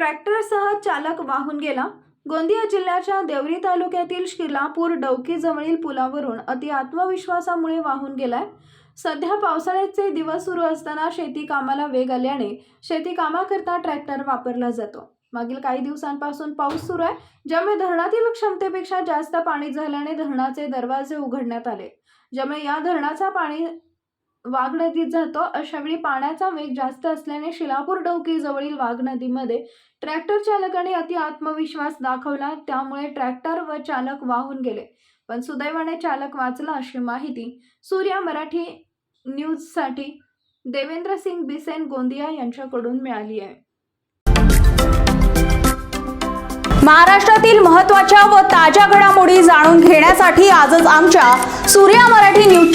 ट्रॅक्टरसह चालक वाहून गेला. गोंदिया जिल्ह्याच्या देवरी तालुक्यातील शिलापूर डौकी जवळील पुलावरून अति आत्मविश्वासामुळे वाहून गेलाय. सध्या पावसाळ्याचे दिवस सुरू असताना शेती कामाला वेग आल्याने शेती कामाकरता ट्रॅक्टर वापरला जातो. मागील काही दिवसांपासून पाऊस सुरू आहे ज्यामुळे धरणातील क्षमतेपेक्षा जास्त पाणी झाल्याने धरणाचे दरवाजे उघडण्यात आले. ज्यामुळे या धरणाचा पाणी वाघ नदीत जातो. अशावेळी पाण्याचा वेग जास्त असल्याने शिलापूर डौकी जवळील वाघ नदीमध्ये ट्रॅक्टर चालकाने अति आत्मविश्वास दाखवला. त्यामुळे ट्रॅक्टर व चालक वाहून गेले. पण सुदैवाने चालक वाचला अशी माहिती सूर्या मराठी न्यूजसाठी देवेंद्र सिंग बिसेन गोंदिया यांच्याकडून मिळाली आहे. महाराष्ट्रातील महत्त्वाच्या व ताज्या घडामोडी जाणून घेण्यासाठी आजच आमच्या सूर्या मराठी न्यूज